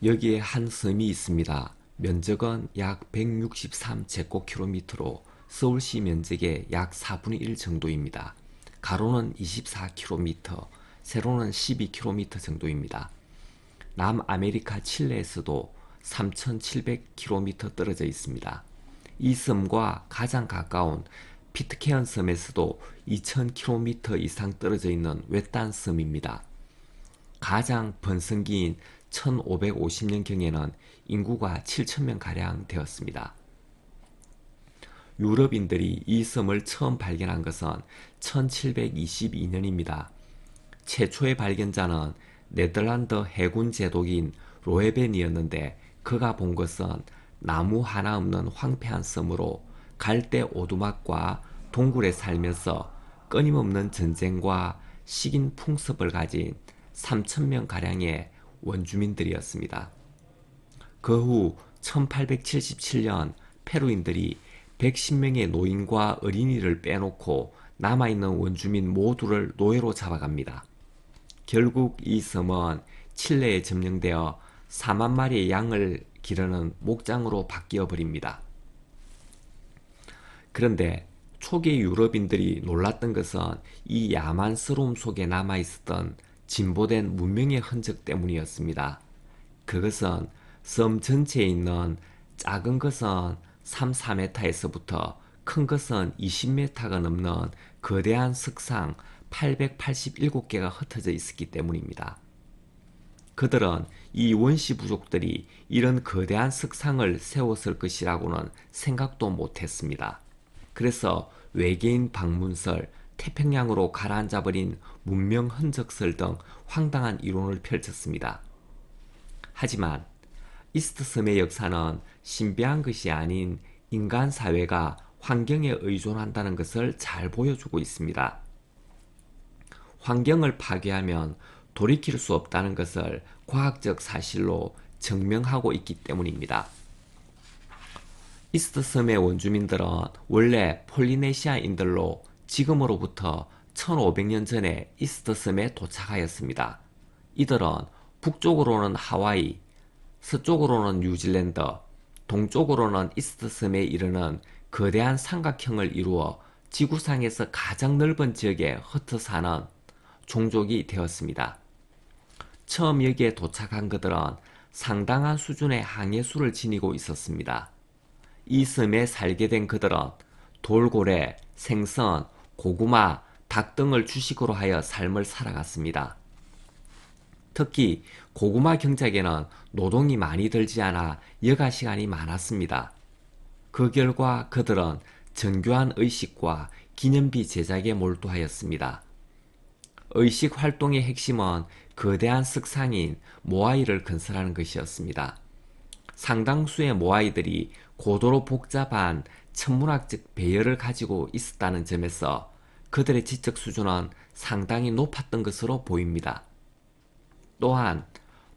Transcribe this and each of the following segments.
여기에 한 섬이 있습니다. 면적은 약 163제곱킬로미터로 서울시 면적의 약 4분의 1 정도입니다. 가로는 24km, 세로는 12km 정도입니다. 남아메리카 칠레에서도 3,700km 떨어져 있습니다. 이 섬과 가장 가까운 피트케언 섬에서도 2,000km 이상 떨어져 있는 외딴 섬입니다. 가장 번성기인 1550년경에는 인구가 7천명 가량 되었습니다. 유럽인들이 이 섬을 처음 발견한 것은 1722년입니다. 최초의 발견자는 네덜란드 해군 제독인 로헤벤이었는데 그가 본 것은 나무 하나 없는 황폐한 섬으로 갈대 오두막과 동굴에 살면서 끊임없는 전쟁과 식인 풍습을 가진 3천명 가량의 원주민들이었습니다. 그 후 1877년 페루인들이 110명의 노인과 어린이를 빼놓고 남아있는 원주민 모두를 노예로 잡아갑니다. 결국 이 섬은 칠레에 점령되어 4만 마리의 양을 기르는 목장으로 바뀌어 버립니다. 그런데 초기 유럽인들이 놀랐던 것은 이 야만스러움 속에 남아있었던 진보된 문명의 흔적 때문이었습니다. 그것은 섬 전체에 있는 작은 것은 3, 4m에서부터 큰 것은 20m가 넘는 거대한 석상 887개가 흩어져 있었기 때문입니다. 그들은 이 원시 부족들이 이런 거대한 석상을 세웠을 것이라고는 생각도 못했습니다. 그래서 외계인 방문설, 태평양으로 가라앉아버린 문명 흔적설 등 황당한 이론을 펼쳤습니다. 하지만 이스트 섬의 역사는 신비한 것이 아닌 인간 사회가 환경에 의존한다는 것을 잘 보여주고 있습니다. 환경을 파괴하면 돌이킬 수 없다는 것을 과학적 사실로 증명하고 있기 때문입니다. 이스트 섬의 원주민들은 원래 폴리네시아인들로 지금으로부터 1500년 전에 이스트섬에 도착하였습니다. 이들은 북쪽으로는 하와이, 서쪽으로는 뉴질랜드, 동쪽으로는 이스트섬에 이르는 거대한 삼각형을 이루어 지구상에서 가장 넓은 지역에 흩어 사는 종족이 되었습니다. 처음 여기에 도착한 그들은 상당한 수준의 항해수를 지니고 있었습니다. 이 섬에 살게 된 그들은 돌고래, 생선, 고구마, 닭 등을 주식으로 하여 삶을 살아갔습니다. 특히 고구마 경작에는 노동이 많이 들지 않아 여가 시간이 많았습니다. 그 결과 그들은 정교한 의식과 기념비 제작에 몰두하였습니다. 의식 활동의 핵심은 거대한 석상인 모아이를 건설하는 것이었습니다. 상당수의 모아이들이 고도로 복잡한 천문학적 배열을 가지고 있었다는 점에서 그들의 지적 수준은 상당히 높았던 것으로 보입니다. 또한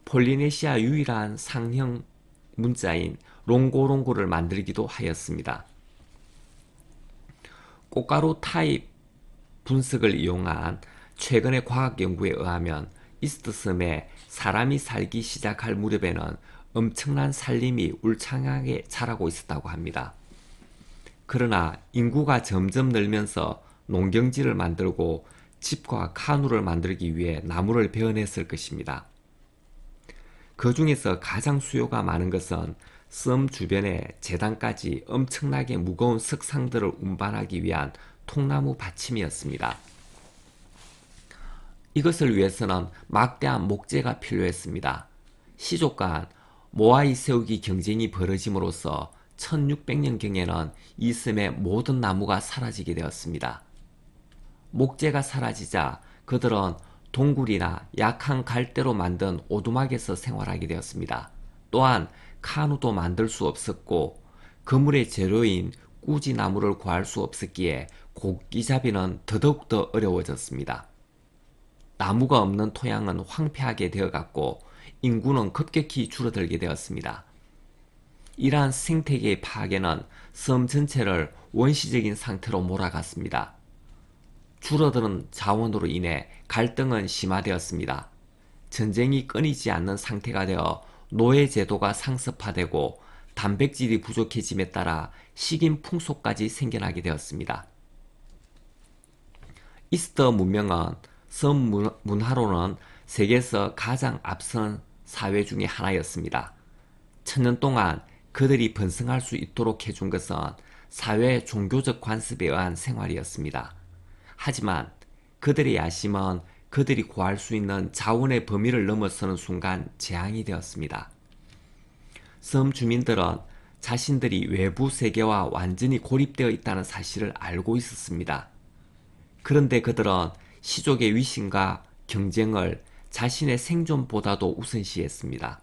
폴리네시아 유일한 상형 문자인 롱고롱고를 만들기도 하였습니다. 꽃가루 타입 분석을 이용한 최근의 과학 연구에 의하면 이스트섬에 사람이 살기 시작할 무렵에는 엄청난 산림이 울창하게 자라고 있었다고 합니다. 그러나 인구가 점점 늘면서 농경지를 만들고 집과 카누를 만들기 위해 나무를 베어냈을 것입니다. 그 중에서 가장 수요가 많은 것은 섬 주변에 재단까지 엄청나게 무거운 석상들을 운반하기 위한 통나무 받침이었습니다. 이것을 위해서는 막대한 목재가 필요했습니다. 시족 간 모아이 세우기 경쟁이 벌어짐으로써 1600년경에는 이 섬의 모든 나무가 사라지게 되었습니다. 목재가 사라지자 그들은 동굴이나 약한 갈대로 만든 오두막에서 생활하게 되었습니다. 또한 카누도 만들 수 없었고 그물의 재료인 꾸지나무를 구할 수 없었기에 곡기잡이는 더더욱더 어려워졌습니다. 나무가 없는 토양은 황폐하게 되어갔고 인구는 급격히 줄어들게 되었습니다. 이러한 생태계의 파괴는 섬 전체를 원시적인 상태로 몰아갔습니다. 줄어드는 자원으로 인해 갈등은 심화되었습니다. 전쟁이 끊이지 않는 상태가 되어 노예 제도가 상습화되고 단백질이 부족해짐에 따라 식인 풍속까지 생겨나게 되었습니다. 이스터 문명은 섬 문- 문화로는 세계에서 가장 앞선 사회 중의 하나였습니다. 천년 동안 그들이 번성할 수 있도록 해준 것은 사회 종교적 관습에 의한 생활이었습니다. 하지만 그들의 야심은 그들이 구할 수 있는 자원의 범위를 넘어서는 순간 재앙이 되었습니다. 섬 주민들은 자신들이 외부 세계와 완전히 고립되어 있다는 사실을 알고 있었습니다. 그런데 그들은 시족의 위신과 경쟁을 자신의 생존보다도 우선시했습니다.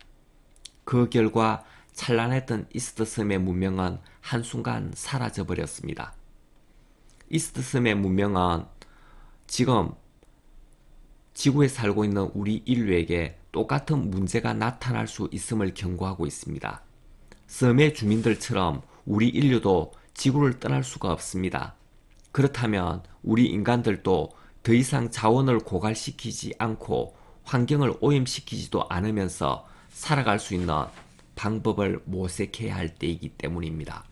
그 결과 찬란했던 이스트 섬의 문명은 한순간 사라져 버렸습니다. 이스트 섬의 문명은 지금 지구에 살고 있는 우리 인류에게 똑같은 문제가 나타날 수 있음을 경고하고 있습니다. 섬의 주민들처럼 우리 인류도 지구를 떠날 수가 없습니다. 그렇다면 우리 인간들도 더 이상 자원을 고갈시키지 않고 환경을 오염시키지도 않으면서 살아갈 수 있는 방법을 모색해야 할 때이기 때문입니다.